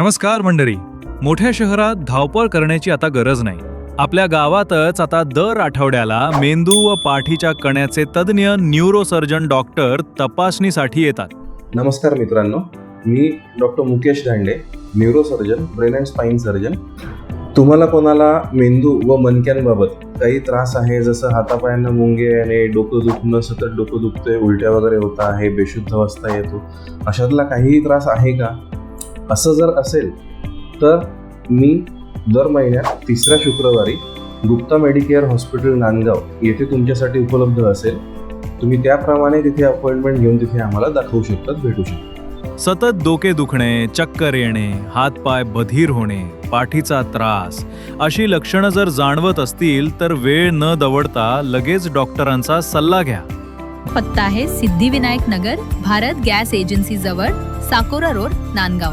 नमस्कार मंडळी. मोठ्या शहरात धावपळ करण्याची आता गरज नाही. आपल्या गावातच आता दर आठवड्याला मेंदू व पाठीच्या कण्याचे तज्ज्ञ न्यूरोसर्जन डॉक्टर तपासणीसाठी येतात. नमस्कार मित्रांनो मी doctor Mukesh Dande neurosurgeon brain and spine surgeon. तुम्हाला कोणाला मेंदू व मणक्यांबाबत काही त्रास आहे जसं हातापायांना मुंगे येणे डोकं दुखणं सतत डोकं दुखतंय उलट्या वगैरे होत आहे बेशुद्ध अवस्था येतो अशातला काहीही त्रास आहे का? असं जर असेल तर मी दर महिन्यात तिसऱ्या शुक्रवारी गुप्ता मेडिकेअर हॉस्पिटल नांदगाव येथे तुमच्यासाठी उपलब्ध असेल. तुम्ही त्याप्रमाणे तिथे अपॉइंटमेंट घेऊन तिथे आम्हाला दाखवू शकतात भेटू शकतात. सतत डोके दुखणे चक्कर येणे हातपाय बधीर होणे पाठीचा त्रास अशी लक्षणं जर जाणवत असतील तर वेळ न दवडता लगेच डॉक्टरांचा सल्ला घ्या. पत्ता आहे सिद्धिविनायक नगर भारत गॅस एजन्सी जवळ साकोरा रोड नांदगाव.